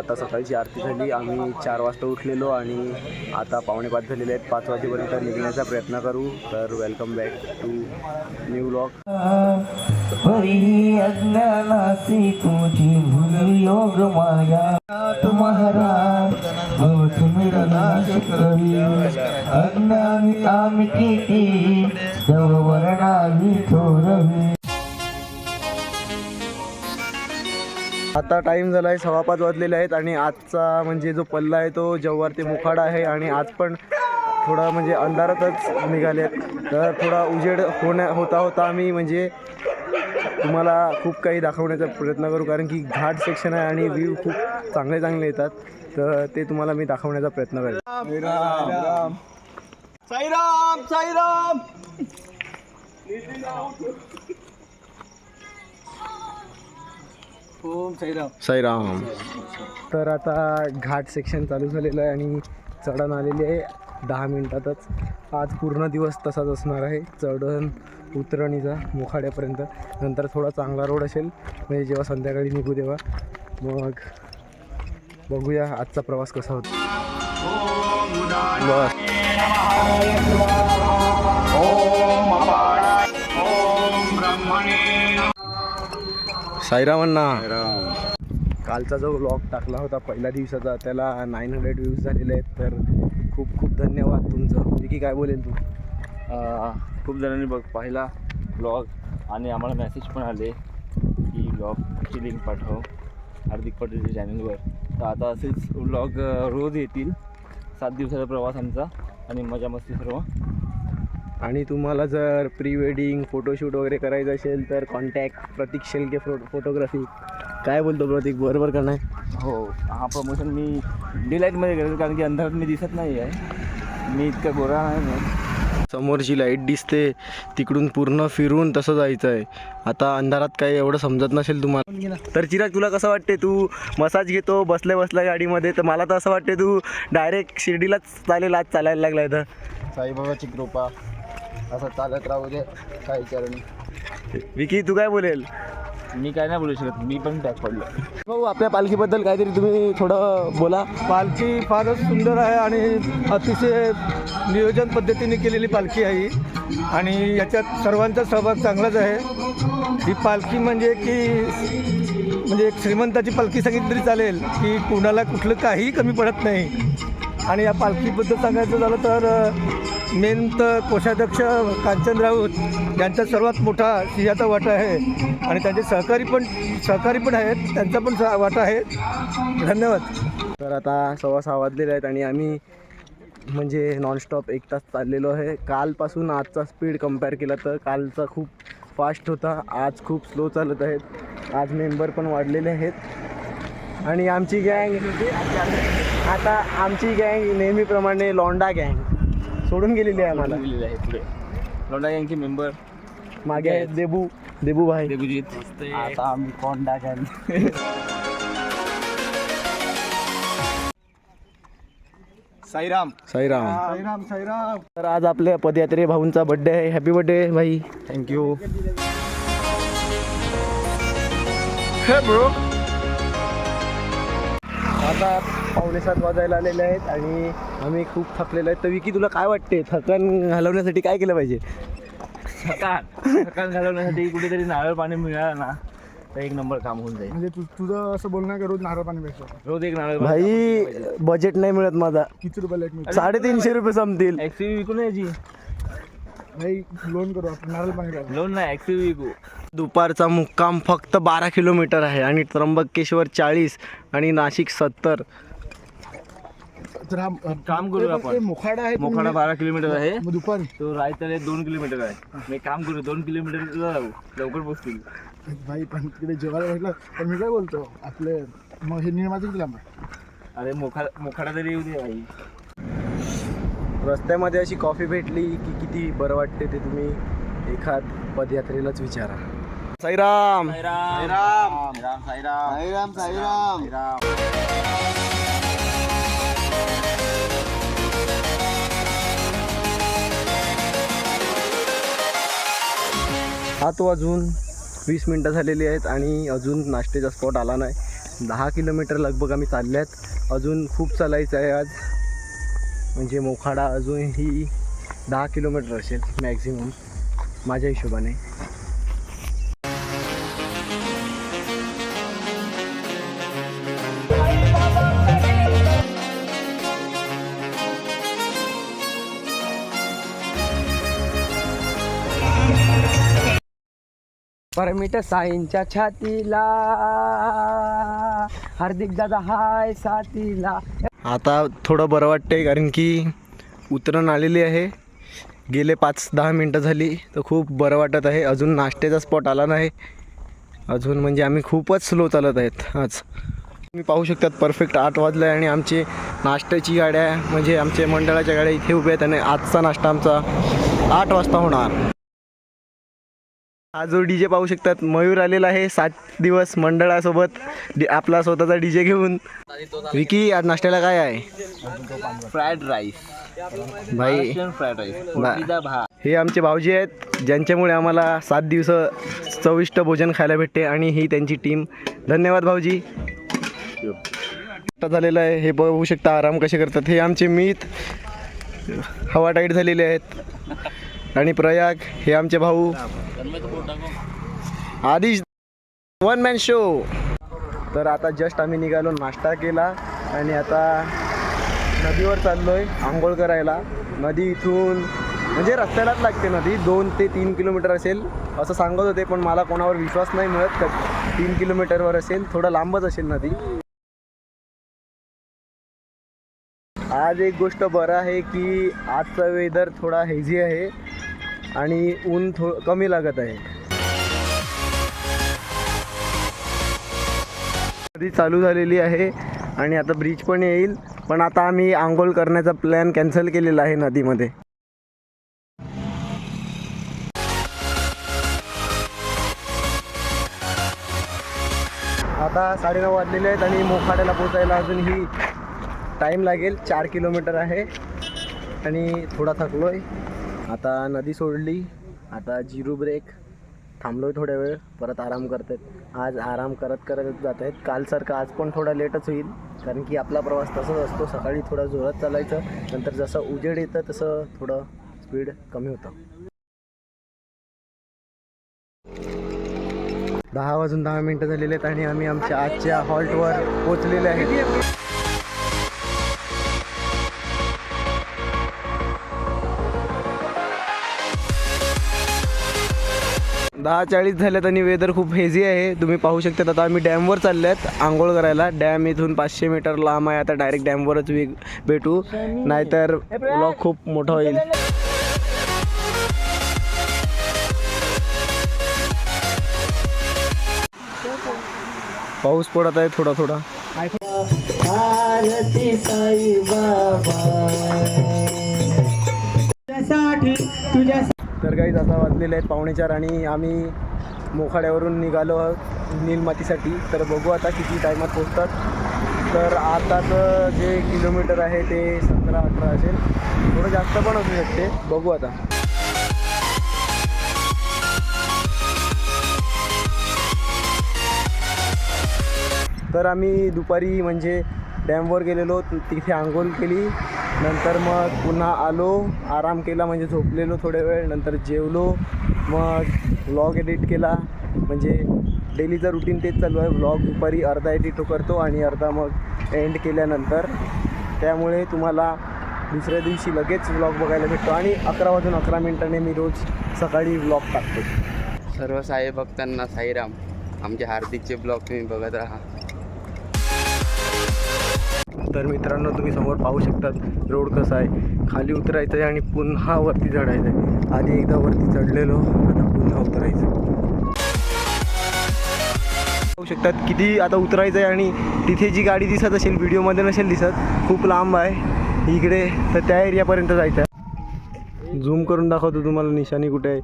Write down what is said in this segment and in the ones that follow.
आता सकाळची आरती झाली. आम्ही चार वाजता उठलेलो आणि आता पावणे पाच झालेले आहेत. पाच वाजेपर्यंत निघण्याचा प्रयत्न करू. तर welcome back to new blog अज्ञानासी तुझी भूल योग माया. अज्ञानी आम्ही किती? वर्णावी थोरवी आता टाईम झाला आहे सव्वा पाच वाजलेले आहेत आणि आजचा म्हणजे जो पल्ला आहे तो जव्हार ते मुखाडा आहे आणि आज पण थोडा म्हणजे अंधारातच निघाले तर थोडा उजेड होण्या होता होता आम्ही म्हणजे तुम्हाला खूप काही दाखवण्याचा प्रयत्न करू कारण की घाट सेक्शन आहे आणि व्ह्यू खूप चांगले चांगले येतात. तर ते तुम्हाला मी दाखवण्याचा प्रयत्न करेन. साईराम! साईराम! ओम साईराम. साईराम. तर आता घाट सेक्शन चालू झालेलं आहे आणि चढण आलेली आहे. दहा मिनिटातच. आज पूर्ण दिवस तसाच असणार आहे. चढण उतरणीचा मुखाड्यापर्यंत. नंतर थोडा चांगला रोड असेल. म्हणजे जेव्हा संध्याकाळी निघू तेव्हा. मग बघूया आजचा प्रवास कसा होतो. बस. साईरामांना कालचा जो व्लॉग टाकला होता पहिल्या दिवसाचा त्याला नाईन हंड्रेड व्ह्यूज झालेले आहेत. तर खूप खूप धन्यवाद तुमचं. विकी काय बोलेल तू? खूप जणांनी बघ पाहिला ब्लॉग आणि आम्हाला मेसेज पण आले की ब्लॉगची लिंक पाठव हार्दिक पटेलच्या चॅनलवर तर आता असेच ब्लॉग रोज येतील. सात दिवसाचा प्रवास आमचा आणि मजा मस्ती सर्व. आणि तुम्हाला जर प्री वेडिंग फोटोशूट वगैरे करायचं असेल तर कॉन्टॅक्ट प्रतीक शेलके फो फोटोग्राफी काय बोलतो प्रतीक बरोबर का नाही? हो हा प्रमोशन मी डिलाईटमध्ये करतो कारण की अंधारात मी दिसत नाही आहे. मी इतका गोरा नाही आहे. समोर जी लाइट दिसते तिकडून पूर्ण फिरून तसं जायचं आहे आता अंधारात काही एवढं समजत नसेल तुम्हाला. तर चिराग तुला कसं वाटते तू मसाज घेतो बसल्या बसल्या गाडीमध्ये तर मला तर असं वाटते तू डायरेक्ट शिर्डीलाच चालेल आज चालायला लागलाय तर. साईबाबाची कृपा. असं चालत राहू दे काही चरणी विकी तू काय बोलेल? मी काय नाही बोलू शकत मी पण टॅग पडलो. भाऊ आपल्या पालखीबद्दल काहीतरी तुम्ही थोडं बोला. पालखी फारच सुंदर आहे आणि अतिशय नियोजन पद्धतीने केलेली पालखी आहे ही. आणि याच्यात सर्वांचा सहभाग चांगलाच आहे. ही पालखी म्हणजे की म्हणजे एक श्रीमंताची पालखी सांगितली तरी चालेल की कुणाला कुठलं काहीही कमी पडत नाही. आणि या पालखीबद्दल सांगायचं झालं तर मेन तर कोषाध्यक्ष कांचन राऊत यांचा सर्वात मोठा सिंहाचा वाटा आहे. आणि त्यांचे सहकारी पण सहकारी पण आहेत. त्यांचा पण वाटा आहे. धन्यवाद. तर आता सव्वा सहा वाजलेले आहेत आणि आम्ही म्हणजे नॉनस्टॉप एक तास चाललेलो आहे. कालपासून आजचा स्पीड कंपेअर केला तर कालचा खूप फास्ट होता. आज खूप स्लो चालत आहेत. आज मेंबर पण वाढलेले आहेत. आणि आमची गँग आता आमची गँग नेहमीप्रमाणे लॉन्डा गँग सोडून गेलेली आहे आम्हाला. दिलेले आहे यांचे मेंबर. मागे आहेत देबू देबू भाई. देवजीत आता आम्ही कोंडा साईराम. साईराम. साईराम साईराम. तर आज आपल्या पदयात्रे भाऊंचा बड्डे आहे. हॅपी बड्डे भाई. थँक्यू आता पावणे सात वाजायला आलेले आहेत आणि आम्ही खूप थकलेलो आहेत. तर विकी तुला काय वाटते? थकन घालवण्यासाठी काय केलं पाहिजे? सकाळ सकाळ घालवण्यासाठी कुठेतरी नारळ पाणी मिळालं ना तर एक नंबर काम होऊन जाईल. म्हणजे तू तुझं असं बोलणं का रोज नारळ पाणी प्यायचं. रोज एक नारळ भाई बजेट नाही मिळत माझा. किती रुपयाला एक मिनिट साडेतीनशे रुपये संपतील. ऍक्सिव्ही विकू ना भाई लोन करू आपण. नारळ पाणी प्यायचं लोन नाही ऍक्सिव्ही विकू. दुपारचा मुक्काम फक्त बारा किलोमीटर आहे आणि त्र्यंबकेश्वर चाळीस आणि नाशिक सत्तर. तर हा काम करू आपण. मुखाडा आहे मोखाडा बारा किलोमीटर आहे. मग दुपारी. तो रायतळे दोन किलोमीटर आहे. मी काम करू दोन किलोमीटर जाऊ. लवकर पोहोचतील भाई पण तिकडे जेवायला भेटलं पण मी काय बोलतो आपले मग हे निर्माती? अरे मोखाडा मोखाडा तरी येऊ दे भाई. रस्त्यामध्ये अशी कॉफी भेटली की किती बरं वाटते ते तुम्ही एखाद पदयात्रेलाच विचारा. साईराम! साईराम! साईराम साईराम. सात वाजून वीस मिनटं झालेली आहेत आणि अजून नाश्त्याचा स्पॉट आला नाही. दहा किलोमीटर लगभग आम्ही चालल्यात अजून खूप चालायचं आहे आज. म्हणजे मोखाडा अजूनही दहा किलोमीटर असेल मॅक्झिमम माझ्या हिशोबाने. परमिट साईंच्या छातीला हार्दिक दादा हाय साथीला. आता थोडं बरं वाटते कारण की उतरण आलेली आहे. गेले पाच दहा मिनटं झाली तर खूप बरं वाटत आहे. अजून नाश्त्याचा स्पॉट आला नाही. अजून म्हणजे आम्ही खूपच स्लो चालत आहेत आज. तुम्ही पाहू शकतात परफेक्ट आठ वाजलं आहे आणि आमची नाश्त्याची गाड्या म्हणजे आमच्या मंडळाच्या गाड्या इथे उभ्या आहेत आणि आजचा नाश्ता आमचा आठ वाजता होणार. हा जो डी जे पाहू शकतात. मयूर आलेला आहे सात दिवस मंडळासोबत. डी आपला स्वतःचा डी जे घेऊन. विकी आज नाश्त्याला काय आहे? Fried rice. भाई फ्राईड राईस. बा- हे आमचे भाऊजी आहेत. ज्यांच्यामुळे आम्हाला सात दिवस चविष्ट भोजन खायला भेटते आणि ही त्यांची टीम धन्यवाद भाऊजी. आता झालेलं आहे. हे बघू शकता आराम कसे करतात. हे आमचे मीत. हवा टाईट झालेले आहेत. आणि प्रयाग हे आमचे भाऊ. आदिश वन मॅन शो तर आता जस्ट आम्ही निघालो नाश्ता केला आणि आता नदीवर चाललो आहे आंघोळ करायला. नदी इथून म्हणजे रस्त्यालाच लागते नदी दोन ते तीन किलोमीटर असेल. असं सांगत होते पण मला कोणावर विश्वास नाही मिळत. तीन किलोमीटरवर असेल थोडं लांबच असेल नदी. आज एक गोष्ट बरं आहे की आजचा वेदर थोडा हेझी आहे. आणि ऊन थो कमी लागत आहे. नदी चालू झालेली आहे आणि आता ब्रिज पण येईल पण आता आम्ही आंघोळ करण्याचा प्लॅन कॅन्सल केलेला आहे नदीमध्ये. आता साडेनऊ वाजलेले आहेत आणि मोखाड्याला पोचायला अजूनही टाईम लागेल. चार किलोमीटर आहे. आणि थोडा थकलो आहे आता नदी सोडली. आता जिरू ब्रेक. थांबलो आहे थोड्या वेळ परत आराम करत आहेत आज आराम करत करत जात आहेत कालसारखं आज पण थोडा लेटच होईल कारण की आपला प्रवास तसाच असतो. सकाळी थोडा जोरात चालायचं नंतर जसं उजेड येतं तसं थोडं स्पीड कमी होतं. दहा वाजून दहा मिनटं झालेले आहेत आणि आम्ही आमच्या आजच्या हॉल्टवर पोचलेले आहेत. दहा चाळीस झाल्यात आणि वेदर खूप हेझी आहे. तुम्ही पाहू शकता आता आम्ही डॅमवर चालले आहेत आंघोळ करायला. डॅम इथून पाचशे मीटर लांब आहे. आता डायरेक्ट डॅमवरच वे भेटू. नाहीतर ब्लॉक खूप मोठा होईल. पाऊस पडत आहे थोडा थोडा. तुझ्यासाठी तुझ्या तर आता वाजलेले आहेत पावणेचार आणि आम्ही मोखाड्यावरून निघालो आहोत नीलमातीसाठी. तर बघू आता किती टायमात पोचतात तर आताचं जे किलोमीटर आहे ते सतरा अठरा असेल. थोडं जास्त पण असू शकते. बघू आता. तर आम्ही दुपारी म्हणजे डॅमवर गेलेलो तिथे आंघोळ केली. नंतर मग पुन्हा आलो. आराम केला म्हणजे झोपलेलो थोड्या वेळ. नंतर जेवलो. मग व्लॉग एडिट केला. म्हणजे डेलीचं रुटीन तेच चालू आहे. व्लॉग दुपारी अर्धा एडिट करतो आणि अर्धा मग एंड केल्यानंतर. त्यामुळे तुम्हाला दुसऱ्या दिवशी लगेच व्लॉग बघायला भेटतो. आणि अकरा वाजून अकरा मिनटाने मी रोज सकाळी व्लॉग टाकतो. सर्व साई भक्तांना साईराम. आमचे हार्दिकचे ब्लॉग तुम्ही बघत राहा. तर मित्रांनो तुम्ही समोर पाहू शकतात रोड कसा आहे. खाली उतरायचं आहे आणि पुन्हा वरती चढायचं आहे. आधी एकदा वरती चढलेलो आता पुन्हा उतरायचं. पाहू शकतात किती आता उतरायचं आहे आणि तिथे जी गाडी दिसत असेल व्हिडिओमध्ये नसेल दिसत खूप लांब आहे. इकडे तर त्या एरियापर्यंत जायचं आहे. झूम करून दाखवतो तुम्हाला निशाणी कुठे आहे.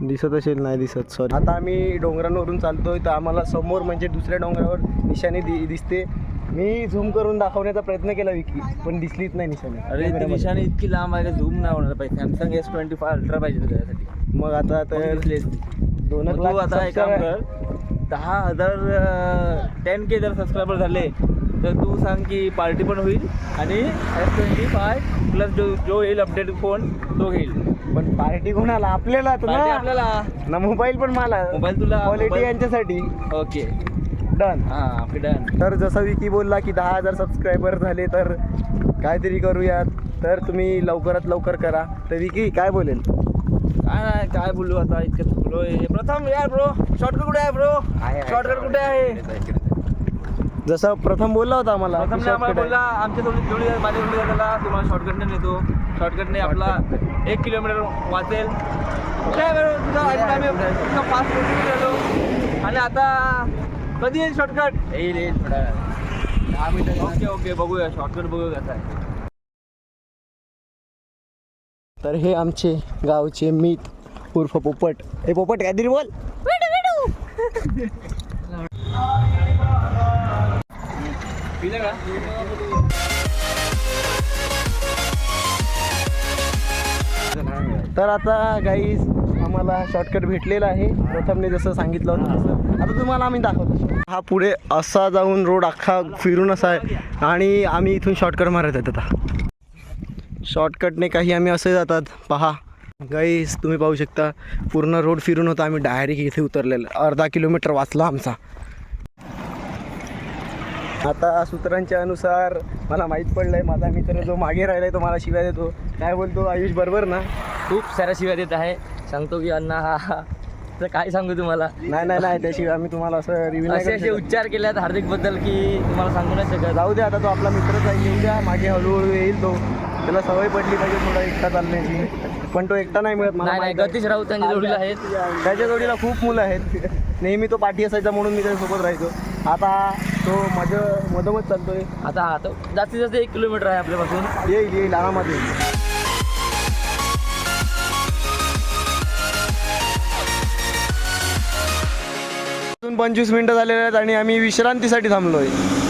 दिसत असेल नाही दिसत सॉरी आता आम्ही डोंगरांवरून चालतोय तर आम्हाला समोर म्हणजे दुसऱ्या डोंगरावर निशाणी दि दिसते. मी झूम करून दाखवण्याचा प्रयत्न केला विकी पण दिसलीच नाही निशाणी अरे ती. निशाणी इतकी लांब आहे झूम नाही होणार पाहिजे Samsung S twenty five ultra पाहिजे तुला त्यासाठी. मग आता तर. दोन तू आता एक काम कर. दहा हजार टेन के जर सबस्क्रायबर झाले तर तू सांग की पार्टी पण होईल आणि एस ट्वेंटी फाय प्लस जो जो येईल अपडेट फोन तो घेईल. पण पार्टी कोणाला? ना. आपल्याला. ना मोबाईल पण मला. मोबाईल तुला क्वालिटी यांच्यासाठी. Okay done. हां डन. तर जसं विकी बोलला की दहा हजार सबस्क्रायबर झाले तर काहीतरी करूयात. तर तुम्ही लवकरात लवकर करा. तर विकी काय बोलेल? काय नाही काय बोलू आता इतकं थकलोय प्रथम यार ब्रो शॉर्टकट कुठे आहे ब्रो शॉर्टकट कुठे आहे? जसं प्रथम बोलला होता आम्हाला की प्रथमने आम्हाला shortcut बोलला आमच्या जोडी जोडी माझ्या जोडी त्याला तुम्हाला शॉर्टकटने नेतो शॉर्टकटने आपला एक किलोमीटर वाचेल. बरं तुझा आम्ही गेलो आणि आता कधी येईल शॉर्टकट येईल येईल थोडा दहा मिनिटं ओके ओके बघूया शॉर्टकट बघूया कसं आहे. तर हे आमचे गावचे मीत उर्फ पोपट. हे पोपट काहीतरी बोल. पिलं का? तर आता गाईज आम्हाला शॉर्टकट भेटलेला आहे. प्रथमने जसं सांगितलं होतं तसं. आता तुम्हाला आम्ही दाखवतो. हा पुढे असा जाऊन रोड अख्खा फिरून असा आहे. आणि आम्ही इथून शॉर्टकट मारत आहेत आता. शॉर्टकटने काही आम्ही असे जातात. पहा. गाईस तुम्ही पाहू शकता पूर्ण रोड फिरून होता. आम्ही डायरेक्ट इथे उतरलेलं. अर्धा किलोमीटर वाचला आमचा. आता सूत्रांच्या अनुसार मला माहीत पडलंय माझा मित्र जो मागे राहिलाय तो मला शिवाय देतो. काय बोलतो आयुष बरोबर ना? खूप साऱ्या शिव्या देत आहे. सांगतो की अण्णा हा तर काय सांगू तुम्हाला? नाही नाही नाही त्याशिवाय आम्ही तुम्हाला असं रिव्ह्यू असे असे. उच्चार केल्यात हार्दिकबद्दल की तुम्हाला सांगू नाही शकत. जाऊ दे आता तो आपला मित्रच आहे येऊ द्या मागे हळूहळू येईल तो. त्याला सवय पडली पाहिजे थोडा एकटा चालण्याची. पण तो एकटा नाही मिळत मला नाही नाही माहीत. गतीश राऊत त्यांच्या जोडीला आहेत. त्याच्या जोडीला खूप मुलं आहेत. नेहमी तो पाठी असायचा म्हणून मी त्याच्यासोबत राहायचो. आता तो माझं मधोमध चालतोय. आता हा तो जास्तीत जास्त एक किलोमीटर आहे आपल्यापासून. येईल येईल आरामात येईल. पंचवीस मिनिटं झालेले आहेत आणि आम्ही विश्रांतीसाठी थांबलो आहे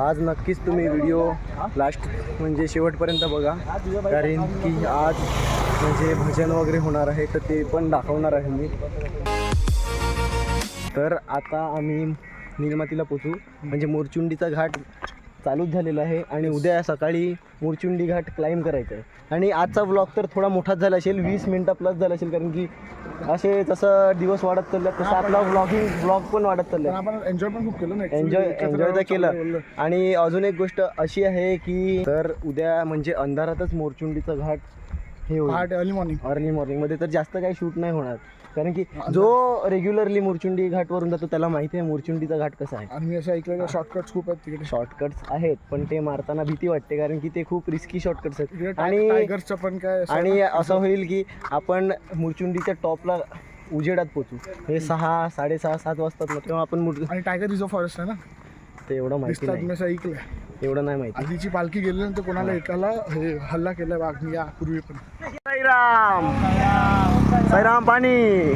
आज नक्कीच तुम्ही व्हिडिओ लास्ट म्हणजे शेवटपर्यंत बघा. कारण की आज म्हणजे भजन वगैरे होणार आहे तर ते पण दाखवणार आहे मी. तर आता आम्ही निर्मातीला पोचू म्हणजे मोरचुंडीचा घाट चालूच झालेला आहे आणि उद्या सकाळी मोरचुंडी घाट क्लाइंब करायचं आहे. आणि आजचा ब्लॉग तर थोडा मोठाच झाला असेल वीस मिनटं प्लस झाला असेल कारण की असे जसं दिवस वाढत चालले तसं आपला ब्लॉगिंग ब्लॉग पण वाढत चाललं आपण एन्जॉय पण खूप केलं ना एन्जॉय एन्जॉय तर केलं. आणि अजून एक गोष्ट अशी आहे की तर उद्या म्हणजे अंधारातच मोरचुंडीचं घाट हे होईल. अर्ली मॉर्निंग अर्ली मॉर्निंगमध्ये तर जास्त काही शूट नाही होणार. कारण की जो रेग्युलरली मुरचुंडी घाटवरून जातो त्याला माहिती आहे मुरचुंडीचा घाट कसा आहे. आणि मी असं ऐकलं शॉर्टकट्स खूप आहेत तिकडे. शॉर्टकट्स आहेत पण ते मारताना भीती वाटते कारण की ते खूप रिस्की शॉर्टकट्स आहेत. आणि पण काय असं आणि असं होईल की आपण मुरचुंडीच्या टॉपला उजेडात पोचू. हे सहा साडेसहा सात वाजतात ना तेव्हा आपण मुर आणि टायगर रिझर्व फॉरेस्ट आहे ना? ते एवढं माहिती नाही. असं ऐकलंय. एवढं नाही माहिती. आधीची पालखी गेल्यानंतर कोणाला एकाला हल्ला केलाय वाघ या पूर्वी पण. साईराम साईराम पाणी.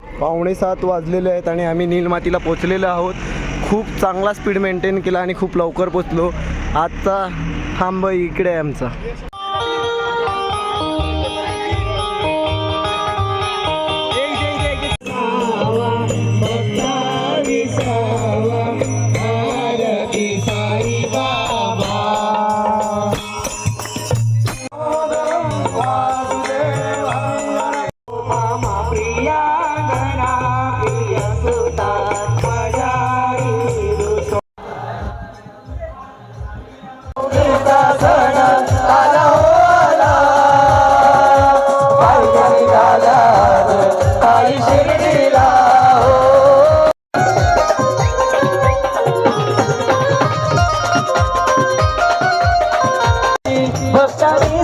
पावणे सात वाजलेले आहेत आणि आम्ही नीलमातीला पोचलेलो आहोत. खूप चांगला स्पीड मेंटेन केला आणि खूप लवकर पोचलो. आजचा थांब इकडे आहे आमचा.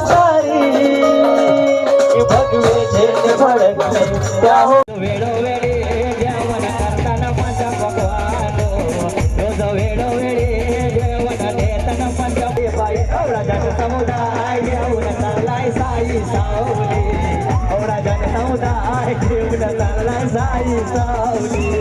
सारी। भगवे झेंड फडकले. त्या जेवण करताना पंच भगवान रोज वेळोवेळी जेवण देताना पंच बाई साई सावली. औराजन समुदाय घेऊन चाललाय साई सावली.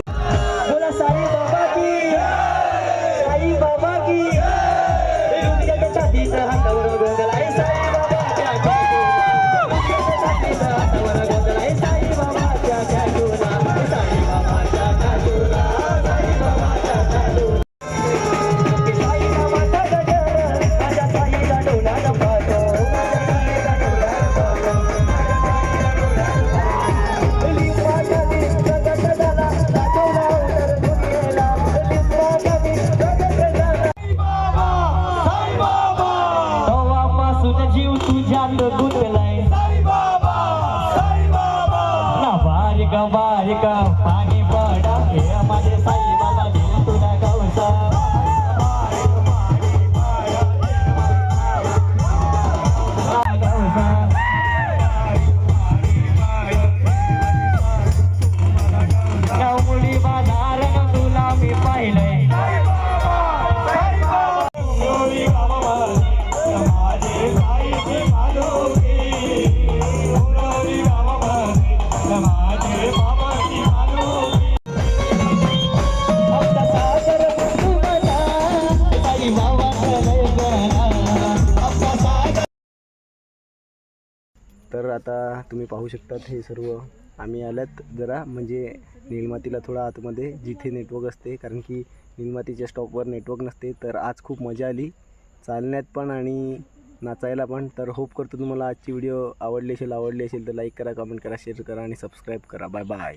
बारीक पाणी पडा. हे माझे तर आता तुम्ही पाहू शकतात हे सर्व. आम्ही आल्यात जरा म्हणजे निर्मातीला थोडा आतमध्ये जिथे नेटवर्क असते. कारण की निर्मातीच्या स्टॉपवर नेटवर्क नसते. तर आज खूप मजा आली. चालण्यात पण आणि नाचायला पण. तर होप करतो तुम्हाला आजची व्हिडिओ आवडली असेल आवडली असेल तर लाईक करा कमेंट करा शेअर करा आणि सबस्क्राईब करा. Bye bye